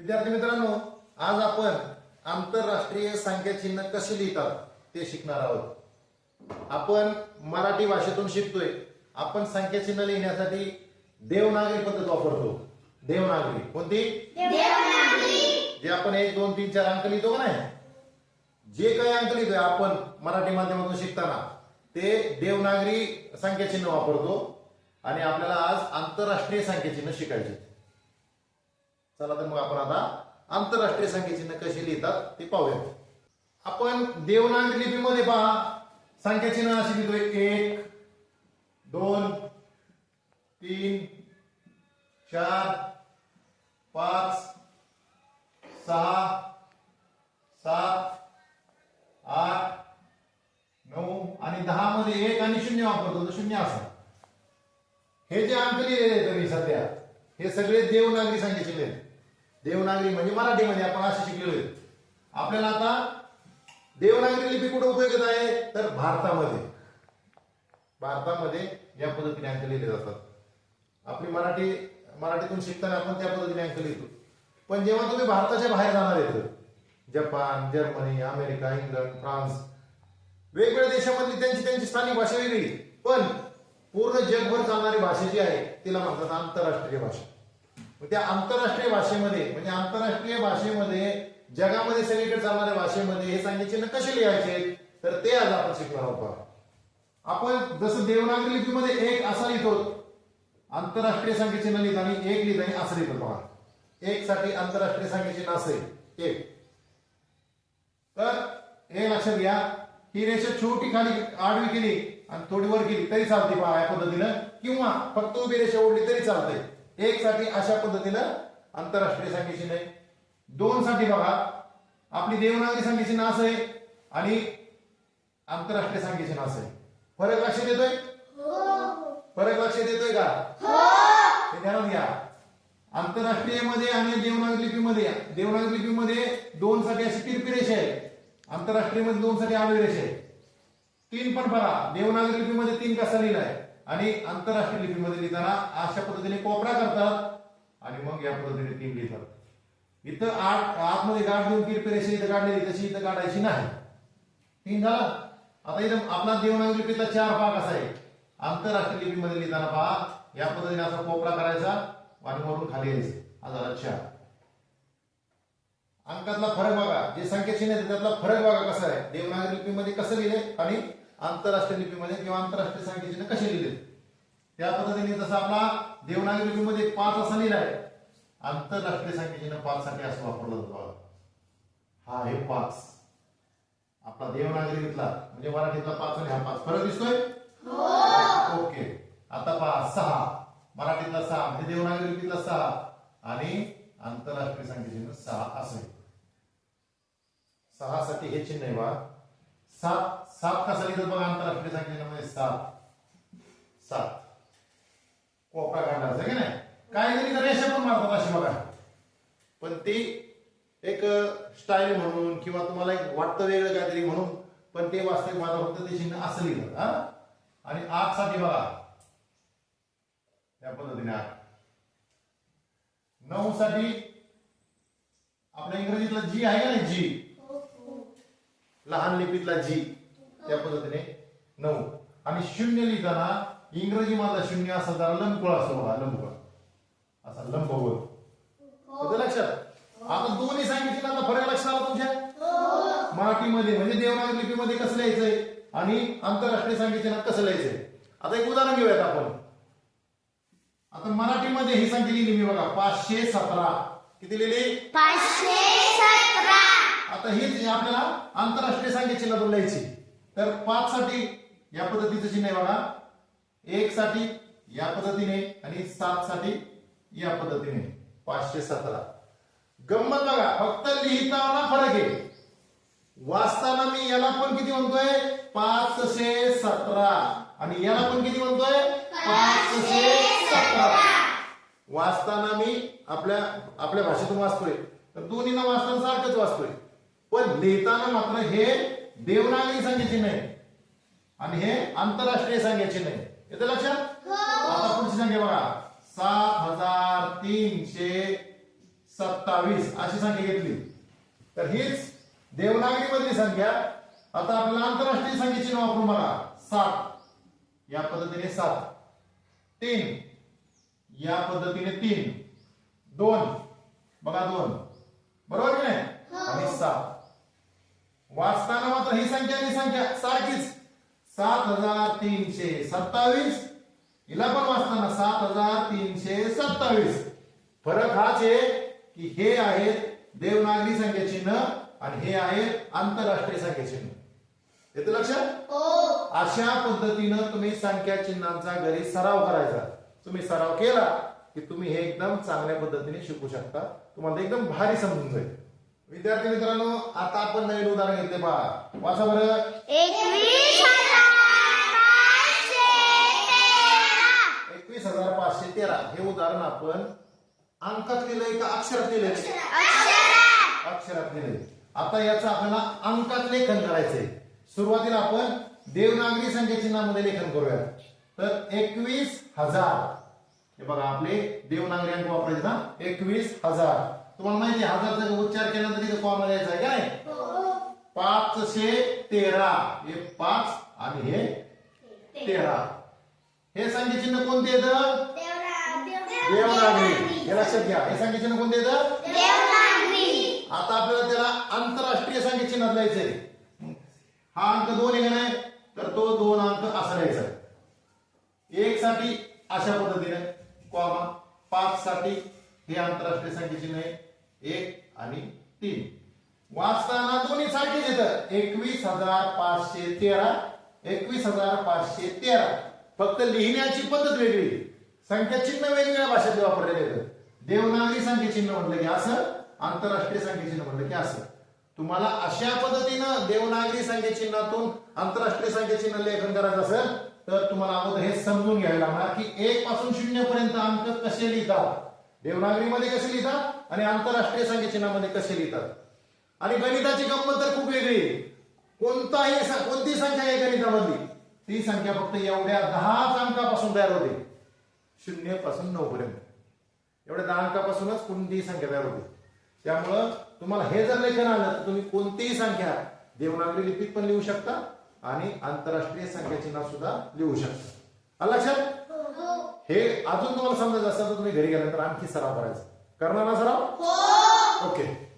विद्यार्थी मित्रांनो आज आपण आंतरराष्ट्रीय संख्या चिन्ह कसे लिहितात ते शिकणार आहोत. आपण मराठी भाषेतून शिकतोय. आपण संख्या चिन्ह लिहिण्यासाठी देवनागरी पद्धत वापरतो. देवनागरी. कोणती? जे आपण एक दोन तीन चार अंक लिहितो का नाही? जे काही अंक लिहितोय आपण मराठी माध्यमातून शिकताना ते देवनागरी संख्या चिन्ह वापरतो. आणि आपल्याला आज आंतरराष्ट्रीय संख्या चिन्ह शिकायचे. चला तर मग आपण आता आंतरराष्ट्रीय संख्या चिन्ह कशी लिहितात ते पाहूया आपण देवनांग लिपीमध्ये पहा. संख्या चिन्ह अशी लिहितोय. एक दोन तीन चार पाच सहा सात आठ नऊ आणि दहा मध्ये एक आणि शून्य वापरतो तर शून्य असा हे जे अंक लिहिलेले आहेत सध्या हे सगळे देवनागरी संख्या चिन्ह आहेत देवनागरी म्हणजे मराठीमध्ये आपण असे शिकलेलो आहे. आपल्याला आता देवनागरी लिपी कुठे उपयोगात आहे? तर भारतामध्ये. भारतामध्ये या पद्धतीने अंक लिहिले जातात. आपली मराठी मराठीतून शिकताना आपण त्या पद्धतीने अंक लिहितो. पण जेव्हा तुम्ही भारताच्या बाहेर जाणार येतं Japan Germany America England France वेगवेगळ्या देशामधली त्यांची त्यांची स्थानिक भाषा वेगळी. पण पूर्ण जगभर चालणारी भाषा जी आहे तिला म्हणतात आंतरराष्ट्रीय भाषा. त्या आंतरराष्ट्रीय भाषेमध्ये म्हणजे आंतरराष्ट्रीय भाषेमध्ये जगामध्ये सगळीकडे चालणाऱ्या भाषेमध्ये हे सांगितले कसे लिहायचे? तर ते आज आपण शिकणार आहोत आपण जसं देवनागरी लिपीमध्ये एक असा लिहितो आंतरराष्ट्रीय संख्येचिन्ह आणि एक लिहिताना असं लिहितो पहा एक साठी आंतरराष्ट्रीय संख्येचिन्ह असेल. एक. तर हे लक्षात घ्या ही रेषा छोटी खाली आडवी केली आणि थोडी वर केली तरी चालते पहा या पद्धतीनं. किंवा फक्त उभी रेषा ओढली तरी चालते एक साठी अशा पद्धतीनं आंतरराष्ट्रीय संख्येचिन्ह आहे. दोन साठी बघा आपली देवनागरी संख्येचिन्ह असं आहे आणि आंतरराष्ट्रीय संख्येचिन्ह असं आहे. फरक लक्षात येतोय? फरक लक्षात येतोय का? हे. ध्यानात घ्या. आंतरराष्ट्रीयमध्ये आणि देवनागरी लिपीमध्ये देवनागरी लिपीमध्ये दोन साठी अशी तिरपी रेषा आहे. आंतरराष्ट्रीयमध्ये दोन साठी आडवी रेषा आहे. तीन पण बघा देवनागरी लिपीमध्ये तीन कसा लिहिलाय आणि आंतरराष्ट्रीय लिपीमध्ये लिहिताना अशा पद्धतीने कोपरा करतात आणि मग या पद्धतीने तीन लिहितात. इथं आठ आतमध्ये गाठ देऊन तिरपी रेषा इथं काढलेली तशी इथं काढायची नाही. तीन झाला. आता इथं आपला देवनागरी लिपीचा चार भाग असा आहे. आंतरराष्ट्रीय लिपीमध्ये लिहिताना पहा या पद्धतीने असा कोपरा करायचा आणि वरून खाली यायचं. हा झाला चार. अंकातला फरक बघा. जे संख्या चिन्ह त्यातला फरक बघा कसा आहे. देवनागरी लिपीमध्ये कसं लिहिले आणि आंतरराष्ट्रीय लिपीमध्ये किंवा आंतरराष्ट्रीय संख्या चिन्ह कसे लिहिले? त्या पद्धतीने जसं आपला देवनागरी लिपीमध्ये पाच असा लिहिलाय. आंतरराष्ट्रीय संख्या चिन्ह पाच साठी असं वापरलं जातं हा हे पाच. आपला देवनागरीतला म्हणजे मराठीतला पाच आणि हा पाच. फरक दिसतोय? ओके. आता पहा सहा. मराठीतला सहा म्हणजे देवनागरी लिपीतला सहा. आणि आंतरराष्ट्रीय संख्या चिन्ह सहा असे. सहा साठी हे चिन्ह आहे बा सात सात कसा लिहितात बघा आंतरराष्ट्रीय संख्या सात. सात. कोपरा काढला की नाही? काय जणी तर रेषा पण मारतात अशी बघा. पण ती एक स्टाईल म्हणून किंवा तुम्हाला एक वाटतं वेगळं काहीतरी म्हणून पण ते वास्तविक माझा फक्त ते चिन्ह असं लिहिलं हा? आणि आठसाठी बघा. त्या पद्धतीने आठ. नऊ साठी आपल्या इंग्रजीतलं जी आहे का नाही जी? लहान लिपीतला जी त्या पद्धतीने नऊ. आणि शून्य लिहिताना इंग्रजी मधला शून्य असा जरा लंबगोळ असतो बघा लंबगोळ असा लंबगोळ लक्षात आता दोन्ही सांगितले आता फरक लक्षात आला तुमच्या? मराठीमध्ये म्हणजे देवनागरी लिपीमध्ये कसं लिहायचंय? आणि आंतरराष्ट्रीय संख्येचे कसं लिहायचंय? आता एक उदाहरण घेऊयात आपण. आता मराठीमध्ये ही संख्या लिहिली मी बघा पाचशे सतरा. किती लिहिली? पाचशे सतरा. आता हेच आपल्याला आंतरराष्ट्रीय संख्या चिन्ह लिहायची. तर पाच साठी या पद्धतीचं चिन्ह आहे बघा. एक साठी या पद्धतीने आणि सात साठी या पद्धतीने. पाचशे सतरा. गंमत बघा फक्त लिहिताना फरक आहे. वाचताना मी याला पण किती म्हणतोय? पाचशे सतरा. आणि याला पण किती म्हणतोय? पाचशे सतरा. वाचताना मी आपल्या आपल्या भाषेतून वाचतोय. तर दोन्हीला वाचताना सारखंच वाचतोय. पण लिहिताना मात्र हे देवनागरी संख्येचे नाही. आणि हे आंतरराष्ट्रीय संख्येचे नाही. येतं लक्षात? आता पुढची संख्या बघा. सात हजार तीनशे सत्तावीस अशी संख्या घेतली. तर हीच देवनागरी मधली संख्या. आता आपल्याला आंतरराष्ट्रीय संख्येची नाव वापरून बघा. सात. या पद्धतीने सात. तीन. या पद्धतीने तीन. दोन. बघा दोन. बरोबर की नाही? आणि सात. वाचताना मात्र ही संख्या आणि संख्या सारखीच. सात हजार तीनशे सत्तावीस. हिला पण वाचताना सात हजार तीनशे सत्तावीस. फरक हाच आहे की हे आहेत देवनागरी संख्या चिन्ह आणि हे आहेत आंतरराष्ट्रीय संख्या चिन्ह. येते लक्षात? हो. अशा पद्धतीनं तुम्ही संख्या चिन्हांचा घरी सराव करायचा. तुम्ही सराव केला की तुम्ही हे एकदम चांगल्या पद्धतीने शिकू शकता. तुम्हाला एकदम भारी समजून जाईल. विद्यार्थी मित्रांनो आता आपण नवीन उदाहरण घेतले पहा. वाचा बरं. एकवीस हजार पाचशे तेरा. एकवीस हजार पाचशे तेरा हे उदाहरण आपण अंकात लिहिलंय का अक्षरात लिहिलंय अक्षरात अक्षरात लिहिलंय आता याचं आपल्याला अंकात लेखन करायचंय. सुरुवातीला आपण देवनागरी संख्या चिन्हामध्ये लेखन करूया तर एकवीस हजार. हे बघा आपले देवनागरी अंक वापरायचे ना? एकवीस हजार. तुम्हाला माहिती आहे हजारचा उच्चार केल्यानंतर तिथे कॉमा द्यायचा आहे का नाही? पाचशे तेरा. हे पाच आणि हे तेरा. हे संख्या चिन्ह कोणते येतं देवनागरी. हे लक्षात घ्या. हे संख्या चिन्ह कोणते येतं आता आपल्याला त्याला आंतरराष्ट्रीय संख्या चिन्हात लिहायचंय. हा अंक दोन आहे का नाही? तर तो दोन अंक असा लिहायचा. एक साठी अशा पद्धतीने कॉमा पाच साठी हे आंतरराष्ट्रीय संख्या चिन्ह आहे. एक आणि तीन. वाचताना दोन्ही सारखेच येतं एकवीस हजार पाचशे तेरा. एकवीस हजार पाचशे तेरा. फक्त लिहिण्याची पद्धत वेगळी. संख्या चिन्ह वेगवेगळ्या भाषेत वापरलेले येतं देवनागरी संख्या चिन्ह म्हटलं की असं आंतरराष्ट्रीय संख्या चिन्ह म्हटलं की असं. तुम्हाला अशा पद्धतीनं देवनागरी संख्या चिन्हातून आंतरराष्ट्रीय संख्या चिन्ह लेखन करायचं असेल तर तुम्हाला अगोदर हे समजून घ्यायला लागणार की एक पासून शून्य पर्यंत अंक कसे लिहितात? देवनागरीमध्ये कसे लिहितात? आणि आंतरराष्ट्रीय संख्या चिन्हामध्ये कसे लिहितात? आणि गणिताची गंमत तर खूप वेगळी. आहे. कोणताही कोणती संख्या आहे गणितामधली? ती संख्या फक्त एवढ्या दहाच अंकापासून तयार होते. शून्यपासून नऊ पर्यंत एवढ्या दहा अंकापासूनच कोणतीही संख्या तयार होते? त्यामुळं तुम्हाला हे जर लेखन आलं तर तुम्ही कोणतीही संख्या देवनागरी लिपीत पण लिहू शकता आणि आंतरराष्ट्रीय संख्या चिन्हात सुद्धा लिहू शकता. लक्षात? हे अजून तुम्हाला समजायचं असेल तर तुम्ही घरी गेल्यानंतर आणखी सराव करायचा. करणार ना सराव ओके